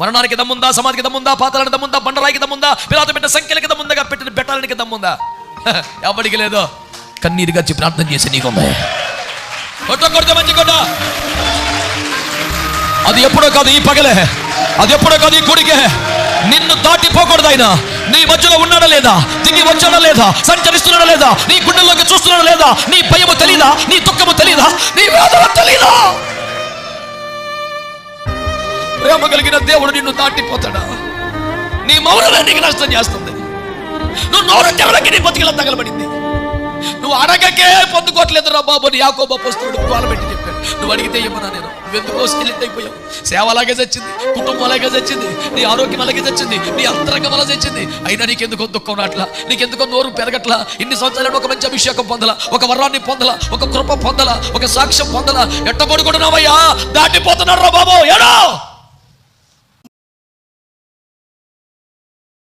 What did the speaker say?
మరణానికి దమ్ముందా సమాధికి దమ్ముందా పాతాలకి దమ్ముందా బండరాయికి దమ్ముందా పిలాత పెట్టిన సంఖ్యలకి దమ్ముందా పెట్టిన బెట్టాలకి దమ్ముందా? ఎవరికి లేదో కన్నీరు గచ్చి ప్రార్థన చేసి నీకుందా కొట్ట కొడితే మంచి కొట్ట. అది ఎప్పుడో కాదు ఈ పగలే. అది ఎప్పుడో కాదు ఈ కొడికే నిన్ను దాటిపోకూడదు ఆయన. నీ మధ్యలో ఉన్నాడా లేదా? తిరిగి వచ్చాడా లేదా? సంచరిస్తున్నాడా లేదా? నీ గుండెల్లోకి చూస్తున్నాడా లేదా? నీ భయము తెలీదా? నీ దుఃఖము తెలీదా? నీ వేదన ప్రేమ కలిగిన దేవుడు నిన్ను దాటిపోతాడా? నీ మౌనమే నీకు నష్టం చేస్తుంది. నువ్వు నోరు తెవలకి నీ బతికిలా తగలబడింది. నువ్వు అడగకే పొందుకోవట్లేదు రా బాబు అని యాకోబ పుస్తకుడు పెట్టి చెప్పాడు. నువ్వు అడిగితే ఏమన్నా నేను? నువ్వెందుకో స్కిలిట్ అయిపోయావు? సేవ అలాగే చచ్చింది కుటుంబం అలాగే చచ్చింది నీ ఆరోగ్యం అలాగే చచ్చింది నీ అంతరంగం అలా చచ్చింది. అయినా నీకెందుకో దుఃఖం రాట్లా నీకెందుకో నోరు పెరగట్లా? ఇన్ని సంవత్సరాలు ఒక మంచి అభిషేకం పొందలా? ఒక వరాన్ని పొందలా? ఒక కృప పొందలా? ఒక సాక్ష్యం పొందలా? ఎట్టబడుకుంటున్నావయ్యా దాటిపోతున్నాడు రా బాబు? ఏడో!